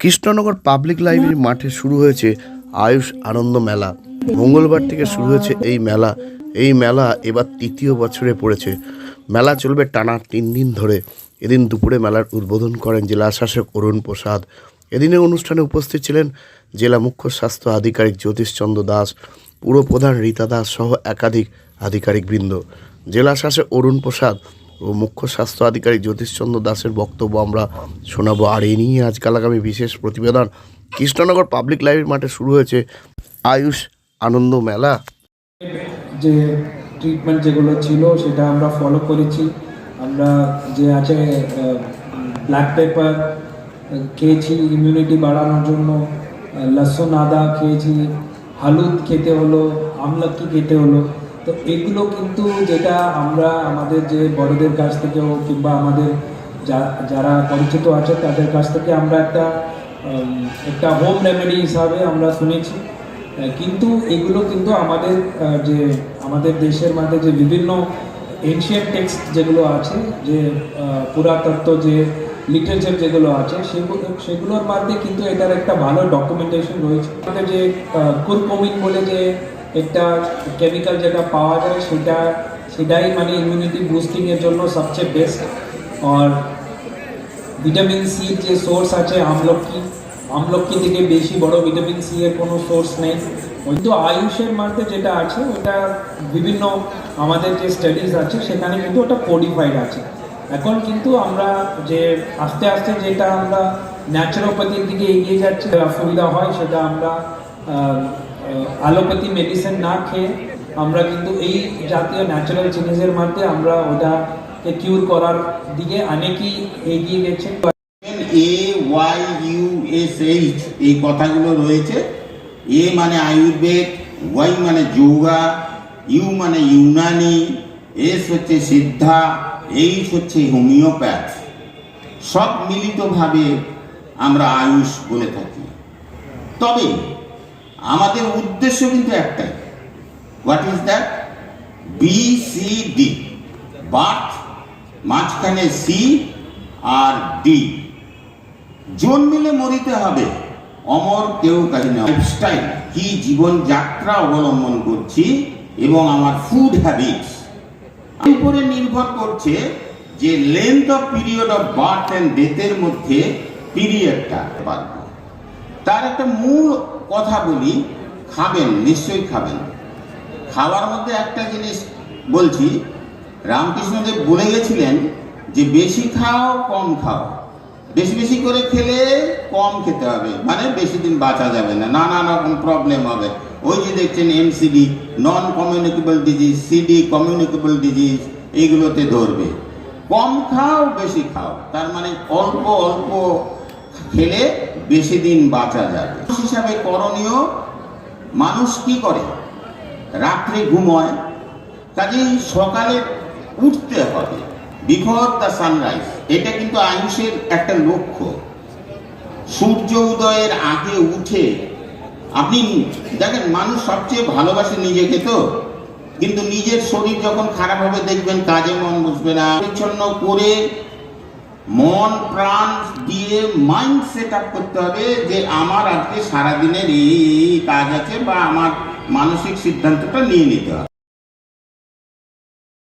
Krishnanagar public library মাঠে শুরু হয়েছে আয়ুষ আনন্দ মেলা। মঙ্গলবার থেকে শুরু হয়েছে এই মেলা। এই মেলা এবার তৃতীয় বছরে পড়েছে। মেলা চলবে টানা তিন দিন ধরে। এদিন দুপুরে মেলার উদ্বোধন করেন জেলা শাসক অরুণ প্রসাদ। এদিনের অনুষ্ঠানে উপস্থিত ছিলেন জেলা মুখ্য স্বাস্থ্য আধিকারিক জ্যোতিষচন্দ্র দাস, পুরপ্রধান রীতা দাস সহ একাধিক আধিকারিকবৃন্দ। জেলা শাসক অরুণ প্রসাদ ও মুখ্য স্বাস্থ্য আধিকারিক জ্যোতিষচন্দ্র দাসের বক্তব্য আমরা শোনাবো। আর এই নিয়ে আজকাল আগামী বিশেষ প্রতিবেদন। কৃষ্ণনগর পাবলিক লাইব্রেরি মাঠে শুরু হয়েছে আয়ুষ আনন্দ মেলা। যে ট্রিটমেন্ট যেগুলো ছিল, সেটা আমরা ফলো করেছি। আমরা যে আছে ব্ল্যাক পেপার খেয়েছি ইমিউনিটি বাড়ানোর জন্য লসুন আদা খেয়েছি, হলুদ খেতে হলো, আমলকি খেতে হলো। তো এগুলো কিন্তু যেটা আমরা আমাদের যে বড়দের কাছ থেকেও কিংবা আমাদের যারা পরিচিত আছে তাদের কাছ থেকে আমরা একটা একটা হোম রেমেডি হিসাবে আমরা শুনেছি। কিন্তু এগুলো কিন্তু আমাদের যে আমাদের দেশের মধ্যে যে বিভিন্ন এনশিয়ান টেক্সট যেগুলো আছে, যে পুরাতত্ত্ব যে লিটারেচার যেগুলো আছে সেগুলো সেগুলোর মধ্যে কিন্তু এটার একটা ভালো ডকুমেন্টেশন রয়েছে। আমাদের যে কুরকমিন বলে যে একটা কেমিক্যাল যেটা পাওয়া যায়, সেটা, সেটাই মানে ইমিউনিটি বুস্টিংয়ের জন্য সবচেয়ে বেস্ট আর ভিটামিন সি যে সোর্স আছে, আমলকি আমলকি থেকে বেশি বড় ভিটামিন সি এর কোনো সোর্স নেই। কিন্তু আয়ুষের মধ্যে যেটা আছে, ওটা বিভিন্ন আমাদের যে স্টাডিজ আছে, সেখানে কিন্তু ওটা কোডিফাইড আছে। এখন কিন্তু আমরা যে, আস্তে আস্তে যেটা আমরা ন্যাচারোপ্যাথির দিকে এগিয়ে যাচ্ছে অসুবিধা হয়, সেটা আমরা অ্যালোপ্যাথি মেডিসিন না খেয়ে আমরা কিন্তু এই জাতীয় ন্যাচারাল জিনিসের মধ্যে আমরা ওটাকে কিউর করার দিকে অনেকেই এগিয়ে গেছে। A Y U S H এই কথাগুলো রয়েছে। এ মানে আয়ুর্বেদ, ওয়াই মানে যোগা, ইউ মানে ইউনানি, এস হচ্ছে সিদ্ধা, এইচ হচ্ছে হোমিওপ্যাথ। সব মিলিতভাবে আমরা আয়ুষ বলে থাকি। তবে আমাদের উদ্দেশ্য কিন্তু একটাই। What is that B C D birth মাঝখানে সি আর ডি জন্মিলে মরিতে হবে। অমর কেউ কাহিনী লাইফস্টাইল কি জীবনযাত্রা অবলম্বন করছি এবং আমার ফুড হ্যাবিটস উপরে নির্ভর করছে যে length of period of birth and ডেথের মধ্যে পিরিয়ডটা পারব তার একটা মূল কথা বলি, খাবেন, নিশ্চয়ই খাবেন। খাওয়ার মধ্যে একটা জিনিস বলছি, রামকৃষ্ণদেব বলে গেছিলেন যে বেশি খাও, কম খাও। বেশি বেশি করে খেলে কম খেতে হবে মানে বেশি দিন বাঁচা যাবে না, নানা রকম প্রবলেম হবে। ওই যে দেখছেন MCD non communicable disease CD communicable disease এইগুলোতে ধরবে। কম খাও, বেশি খাও, তার মানে অল্প অল্প খেলে বেশি দিন বাঁচা যাবে। হিসাবে করণীয়, মানুষ কি করে? রাত্রে ঘুমোয়, কাজেই সকালে উঠতে হবে। বিফোর দ্য সানরাইজ, এটা কিন্তু আয়ুষের একটা লক্ষ্য। সূর্য উদয়ের আগে উঠে, আপনি দেখেন, মানুষ সবচেয়ে ভালোবাসে নিজেকে তো। কিন্তু নিজের শরীর যখন খারাপ হবে, দেখবেন কাজে মন বসবে না। পরিচ্ছন্ন করে মন, প্রাণ দিয়ে মাইন্ড সেট আপ করতে হবে যে আমার আজকে সারাদিনের এই কাজ আছে বা আমার মানসিক সিদ্ধান্তটা নিয়ে নিতে হবে।